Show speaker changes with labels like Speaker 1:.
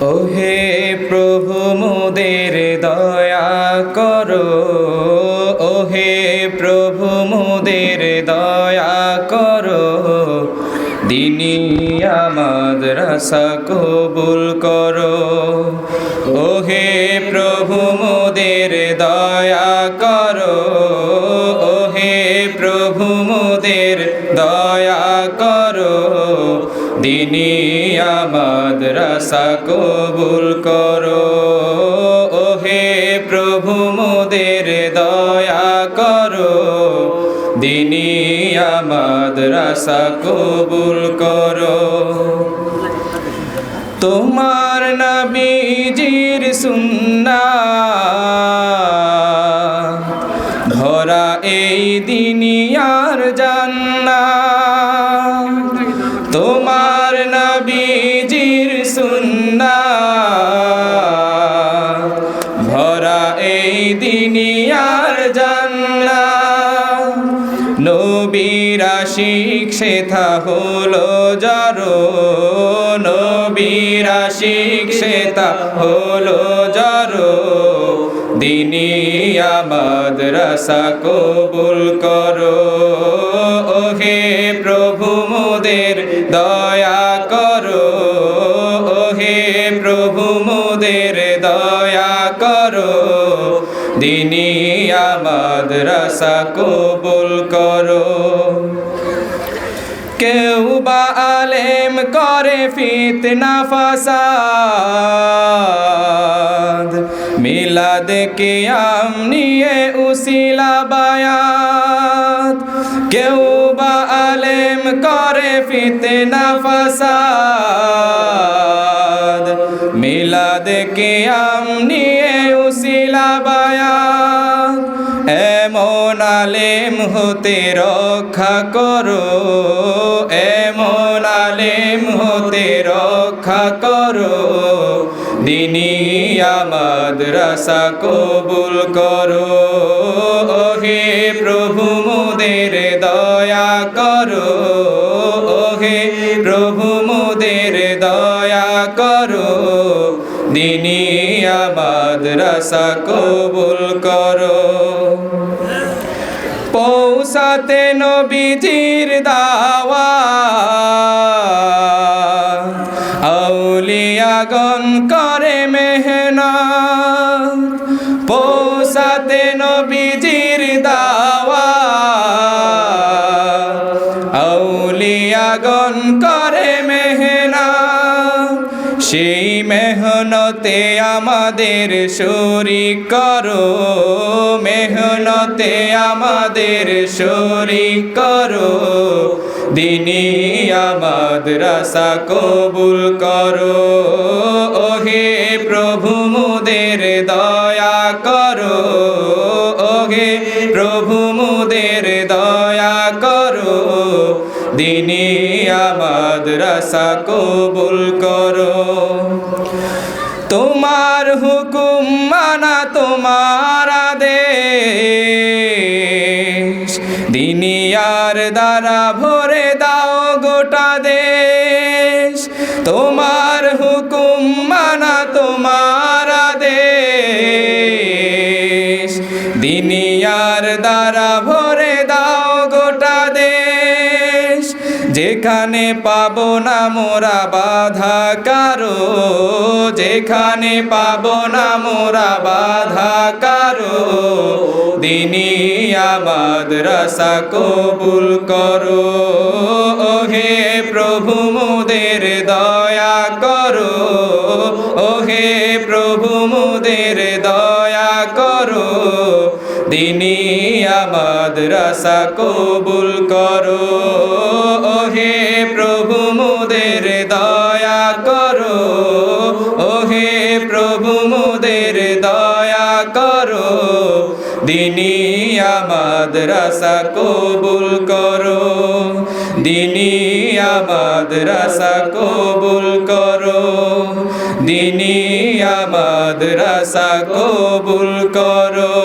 Speaker 1: ওহে প্রভু মোদের দয়া করো। ওহে প্রভু মোদের দয়া করো। দিনী আমাদ রসা কবুল করো। ওহে প্রভু মোদের দয়া করো। ওহে প্রভু মোদের দয়া করো। দিনী আমাদ রসা কবুল করো। ওহে প্রভু মোদের দয়া করো। দিনী আমাদ রসা কবুল করো। তোমার নবীজির সুন্না ধরা এই দিনিয়ার জান্না দিনিয়ার জান্না নবীরা শিখ সেথা হলো জড়ো। নবীরা শিখ সেথা হলো দিনী আমাদ রসা কবুল করো। ওহে প্রভু মোদের দয়া করো। ওহে প্রভু দিনী আমাদ রসা কবুল করো। কেউ বা আলেম করে ফিতনা ফাসাদ। মিলাদ কিয়াম নিয়ে উসিলা বায়াত। কেউ বা আলেম করে ফিতনা ফাসাদ। মিলাদ কিয়াম নিয়ে এমন আলেম হতে রক্ষা করো। এমন আলেম হতে রক্ষা করো। দিনী আমাদ রসা কবুল করো। ওহে প্রভু মোদের দয়া করো। ওহে প্রভু মোদের দয়া করো। দিনী আমাদ রসা কবুল করো। পৌঁছাতে নবীজির দাওয়া আউলিয়াগণ করে মেহনা পৌঁছাতে নবীজির দাওয়া আউলিয়াগণ করে সেই মেহনতে আমাদের শরিক করো, মেহনতে আমাদের শরিক করো। দিনী আমাদ রসা কবুল করো, ওহে প্রভু মুদের দয়া করো, ওহে প্রভু মুদের দয়া করো। দিনী রসা কবুল করো। তোমার হুকুম মানা তোমার আদেশ। দিনিয়ার দ্বারা ভরে দাও গোটা দেশ। তোমার হুকুম মানা তোমার আদেশ। দিনিয়ার দ্বারা যেখানে পাব না মোরা বাধা কারও, যেখানে পাব না মোরা বাধা কারও দিনী আমাদ রসা কবুল করো। ওহে প্রভু মোদের দয়া করো, ওহে প্রভু মোদের দয়া করো দিনী আমাদ রসা কবুল করো। দয়া করো দিনী আমাদ রসা কবুল করো। দিনী আমাদ রসা কবুল করো। দিনী আমাদ রাসা কবুল করো।